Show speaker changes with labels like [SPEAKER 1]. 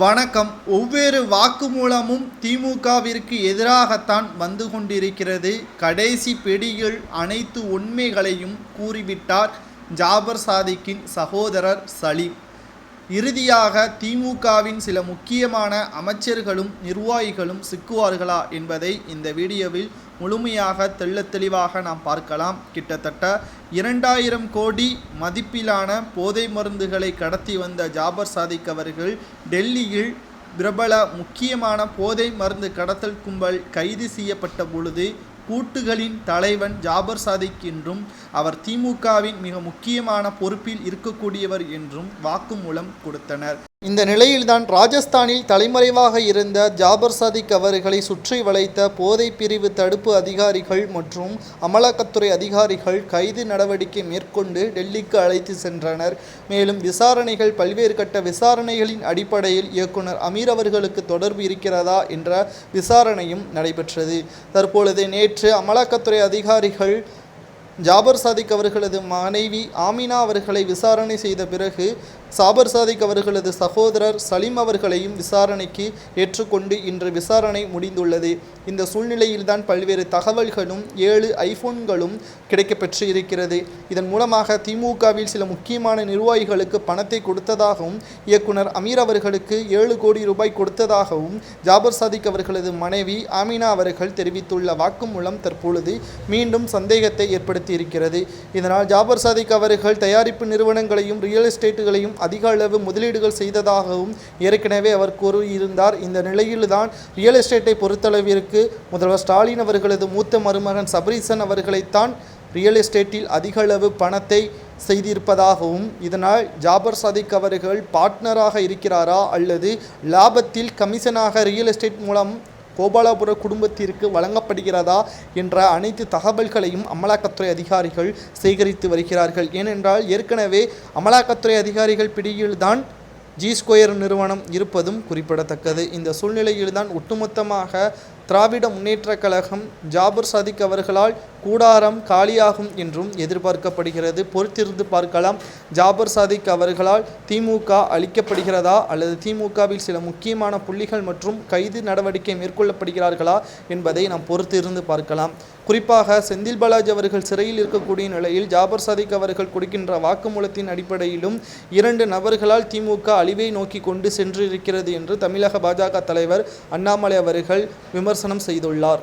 [SPEAKER 1] வணக்கம். ஒவ்வொரு வாக்குமூலமும் திமுகவிற்கு எதிராகத்தான் வந்து கொண்டிருக்கிறது. கடைசி பிடியில் அனைத்து உண்மைகளையும் கூறிவிட்டார் ஜாபர் சாதிக்கின் சகோதரர் சலீம். இறுதியாக திமுகவின் சில முக்கியமான அமைச்சர்களும் நிர்வாகிகளும் சிக்குவார்களா என்பதை இந்த வீடியோவில் முழுமையாக தெள்ள தெளிவாக நாம் பார்க்கலாம். கிட்டத்தட்ட இரண்டாயிரம் கோடி மதிப்பிலான போதை மருந்துகளை கடத்தி வந்த ஜாபர் சாதிக் அவர்கள் டெல்லியில் பிரபல முக்கியமான போதை மருந்து கடத்தல் கும்பல் கைது செய்யப்பட்ட பொழுது கூட்டுகளின் தலைவன் ஜாபர் சாதிக் என்றும் அவர் திமுகவின் மிக முக்கியமான பொறுப்பில் இருக்கக்கூடியவர் என்றும் வாக்குமூலம் கொடுத்தனர். இந்த நிலையில்தான் ராஜஸ்தானில் தலைமறைவாக இருந்த ஜாபர் சதிக் அவர்களை சுற்றி வளைத்த போதைப் பிரிவு தடுப்பு அதிகாரிகள் மற்றும் அமலாக்கத்துறை அதிகாரிகள் கைது நடவடிக்கை மேற்கொண்டு டெல்லிக்கு அழைத்து சென்றனர். மேலும் விசாரணைகள் பல்வேறு கட்ட விசாரணைகளின் அடிப்படையில் இயக்குனர் அமீர் அவர்களுக்கு தொடர்பு இருக்கிறதா என்ற விசாரணையும் நடைபெற்றது. தற்பொழுது நேற்று அமலாக்கத்துறை அதிகாரிகள் ஜாபர் சாதிக் அவர்களது மனைவி ஆமினா அவர்களை விசாரணை செய்த பிறகு சாபர் சாதிக் அவர்களது சகோதரர் சலீம் அவர்களையும் விசாரணைக்கு ஏற்றுக்கொண்டு இன்று விசாரணை முடிந்துள்ளது. இந்த சூழ்நிலையில்தான் பல்வேறு தகவல்களும் ஏழு ஐபோன்களும் கிடைக்கப்பெற்று இருக்கிறது இதன் மூலமாக திமுகவில் சில முக்கியமான நிர்வாகிகளுக்கு பணத்தை கொடுத்ததாகவும் இயக்குனர் அமீர் அவர்களுக்கு ஏழு கோடி ரூபாய் கொடுத்ததாகவும் ஜாபர் சாதிக் அவர்களது மனைவி ஆமினா அவர்கள் தெரிவித்துள்ள வாக்குமூலம் தற்பொழுது மீண்டும் சந்தேகத்தை ஏற்படுத்தியிருக்கிறது. இதனால் ஜாபர் சாதிக் அவர்கள் தயாரிப்பு நிறுவனங்களையும் ரியல் எஸ்டேட்டுகளையும் அதிக அளவு முதலீடுகள் செய்ததாகவும் ஏற்கனவே அவர் கூறியிருந்தார். இந்த நிலையில்தான் ரியல் எஸ்டேட்டை பொறுத்தளவிற்கு முதல்வர் ஸ்டாலின் அவர்களது மூத்த மருமகன் சபரீசன் அவர்களைத்தான் ரியல் எஸ்டேட்டில் அதிக அளவு பணத்தை செய்திருப்பதாகவும் இதனால் ஜாபர் சதிக் அவர்கள் பார்ட்னராக இருக்கிறாரா அல்லது லாபத்தில் கமிஷனாக ரியல் எஸ்டேட் மூலம் கோபாலபுர குடும்பத்திற்கு வழங்கப்படுகிறதா என்ற அனைத்து தகவல்களையும் அமலாக்கத்துறை அதிகாரிகள் சேகரித்து வருகிறார்கள். ஏனென்றால் ஏற்கனவே அமலாக்கத்துறை அதிகாரிகள் பிடியில்தான் ஜி ஸ்கொயர் நிறுவனம் இருப்பதும் குறிப்பிடத்தக்கது. இந்த சூழ்நிலையில்தான் ஒட்டுமொத்தமாக திராவிட முன்னேற்றக் கழகம் ஜாபர் சாதிக் அவர்களால் கூடாரம் காலியாகும் என்றும் எதிர்பார்க்கப்படுகிறது. பொறுத்திருந்து பார்க்கலாம். ஜாபர் சாதிக் அவர்களால் திமுக அளிக்கப்படுகிறதா அல்லது திமுகவில் சில முக்கியமான புள்ளிகள் மற்றும் கைது நடவடிக்கை மேற்கொள்ளப்படுகிறார்களா? என்பதை நாம் பொறுத்திருந்து பார்க்கலாம். குறிப்பாக செந்தில் பாலாஜி அவர்கள் சிறையில் இருக்கக்கூடிய நிலையில் ஜாபர் சாதிக் அவர்கள் கொடுக்கின்ற வாக்குமூலத்தின் அடிப்படையிலும் இரண்டு நபர்களால் திமுக அழிவை நோக்கி கொண்டு சென்றிருக்கிறது என்று தமிழக பாஜக தலைவர் அண்ணாமலை அவர்கள் விமர்சனம் செய்துள்ளார்.